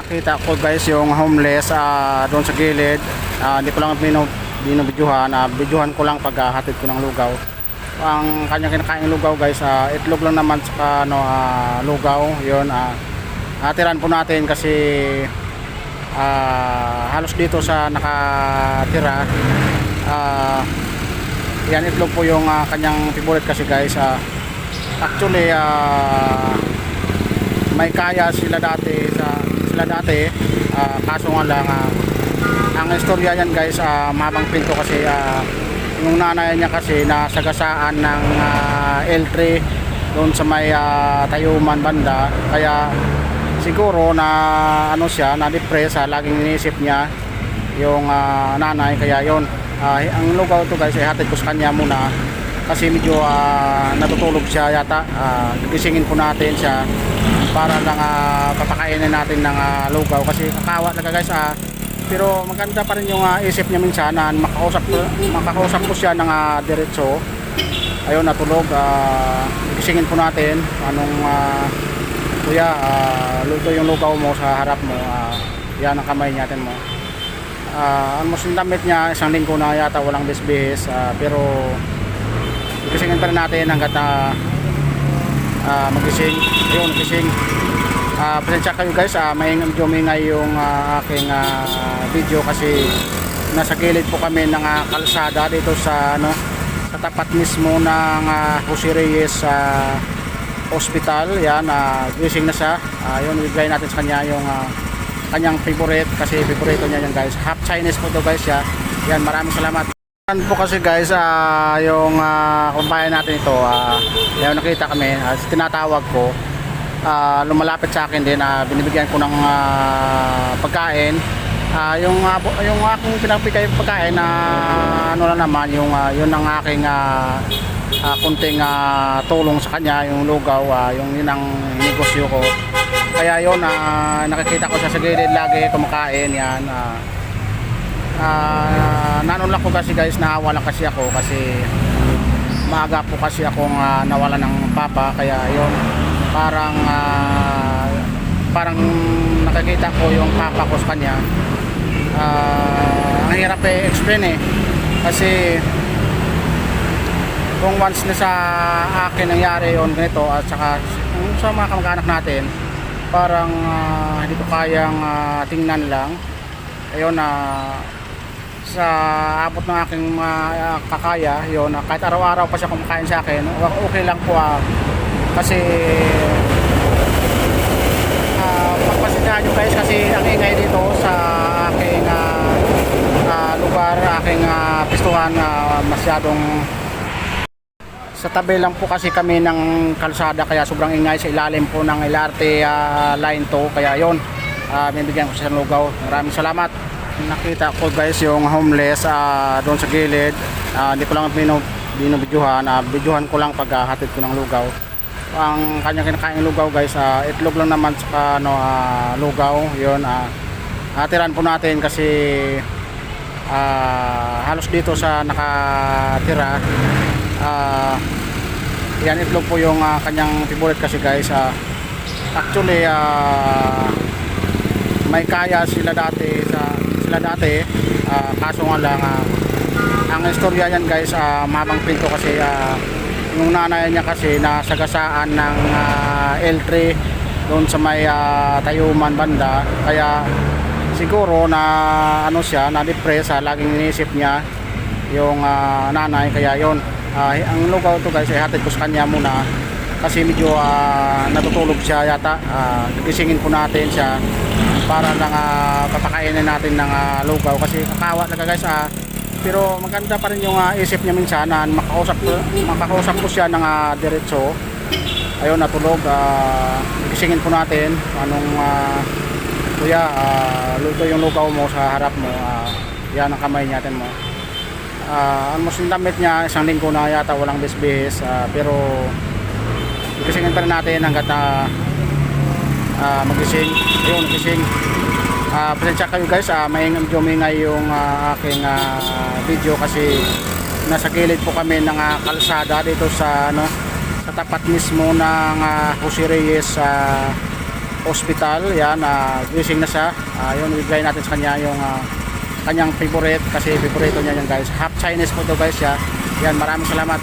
nakita ko guys yung homeless ah, doon sa gilid. Ah, Hindi ko lang bino, binobidyohan. Uh, bidyohan ko lang pag ah, hatid ko ng lugaw. Ang kanyang kinakain lugaw guys, ah, itlog lang naman sa ano, ah, lugaw. Yun, ah, atiran po natin kasi ah, halos dito sa nakatira. ah, yan itlog po yung ah, kanyang favorite kasi guys. ah, actually, ah, may kaya sila dati sa sila dati ah, kaso nga lang ah, ang istorya yan guys ah, mahabang pinto kasi ah, yung nanay niya kasi nasagasaan ng ah, L3 doon sa may ah, Tayuman banda. Kaya siguro na ano siya na depress ah, laging iniisip niya yung ah, nanay. Kaya yon Ah, ang lugaw to guys ay hatid ko sa kanya muna kasi medyo ah, natutulog siya yata. Ah, gigisingin po natin siya para lang ah, papakainin natin ng ah, lugaw. Kasi kakawa talaga guys ah, pero maganda pa rin yung ah, isip niya minsan na makausap ko, makakausap ko siya ng ah, diretso. Ayun natulog ah, gigisingin po natin anong ah, kuya ah, luto yung lugaw mo sa harap mo ah, yan ang kamay natin mo. Ah, ang mas damit niya isang linggo na yata walang bisbis ah, pero gigisingin pa rin natin hanggat na ah, magising yun gising ah pasensya kayo guys. Ah, may medyo mingay yung ah, aking ah, video kasi nasa gilid po kami ng ah, kalsada dito sa ano sa tapat mismo ng ah, Jose Reyes ah, hospital. Yan ah, gising na siya. Ah, yun bigay natin sa kanya yung ah, kanyang favorite kasi favorito niya yan guys. Half Chinese po to guys ya. Yan maraming salamat yan po kasi guys ah, yung uh, kumbayan natin ito ah, yan nakita kami ah, tinatawag ko ah, lumalapit sa akin din na binibigyan ko ng ah, pagkain. Ah, yung ah, bu- yung aking pinapigay pagkain na ano na naman yung ah, yun ang aking ah, ah, kunting ah, tulong sa kanya yung lugaw ah, yung yun ang negosyo ko. Kaya yun ah, nakikita ko siya sa gilid lagi kumakain yan ah, ah, nanulak ko kasi guys naawa lang kasi ako kasi maaga po kasi akong ah, nawala ng papa. Kaya yun parang ah, parang nakikita ko yung papa ko sa kanya. Ah, ang hirap eh explain eh. Kasi kung once na sa akin nangyari yon ganito at saka sa mga kamag-anak natin parang ah, hindi ko kayang ah, tingnan lang. Ayun na sa abot ng aking ah, kakaya yon kahit araw-araw pa siya kumakain sa akin okay lang po ah, kasi uh, pagpasindahan nyo guys kasi ang ingay dito sa aking ah, ah, lugar, aking uh, pistuhan ah, masyadong sa tabi lang po kasi kami ng kalsada kaya sobrang ingay sa ilalim po ng LRT ah, line to. Kaya yon uh, bibigyan ko ng lugaw. Maraming salamat nakita ko guys yung homeless ah, doon sa gilid. Ah, hindi ko lang bino, binobidyohan uh, bidyohan ko lang pag ah, hatid ko ng lugaw. Ang kanyang kinakain lugaw guys ah, itlog lang naman sa ano, ah, lugaw. Yun ah, atiran po natin kasi ah, halos dito sa nakatira. Ah, yan itlog po yung ah, kanyang favorite kasi guys ah, actually ah, may kaya sila dati sila dati. Ah, kaso nga lang ah, ang istorya yan guys ah, mahabang pinto kasi ah, yung nanay niya kasi nasagasaan ng ah, L3 doon sa may ah, Tayuman banda. Kaya siguro na ano siya na depress ah, laging iniisip niya yung ah, nanay. Kaya yon Ah, ang lugaw to guys ay hatid ko sa kanya muna kasi medyo ah, natutulog siya yata. Ah, gigisingin po natin siya para lang ah, papakainin natin ng ah, lugaw. Kasi kakawa talaga guys ah, pero maganda pa rin yung ah, isip niya minsan na makausap ko, makakausap ko siya ng ah, diretso. Ayun natulog ah, gigisingin po natin anong ah, kuya ah, luto yung lugaw mo sa harap mo ah, yan ang kamay natin mo. Ah, ang mas damit niya isang linggo na yata walang bisbis ah, pero gigisingin pa rin natin hanggat na ah, magising ayun magising Ah, pasensya kayo guys ah, may medyo mingay yung ah, aking ah, video kasi nasa gilid po kami ng ah, kalsada dito sa ano sa tapat mismo ng ah, Jose Reyes ah, hospital. Yan, uh, gising na siya. Ah, yun, ibigay natin sa kanya yung ah, kanyang favorite kasi favorito niya yan guys. Half Chinese po to guys siya. Yan, maraming salamat.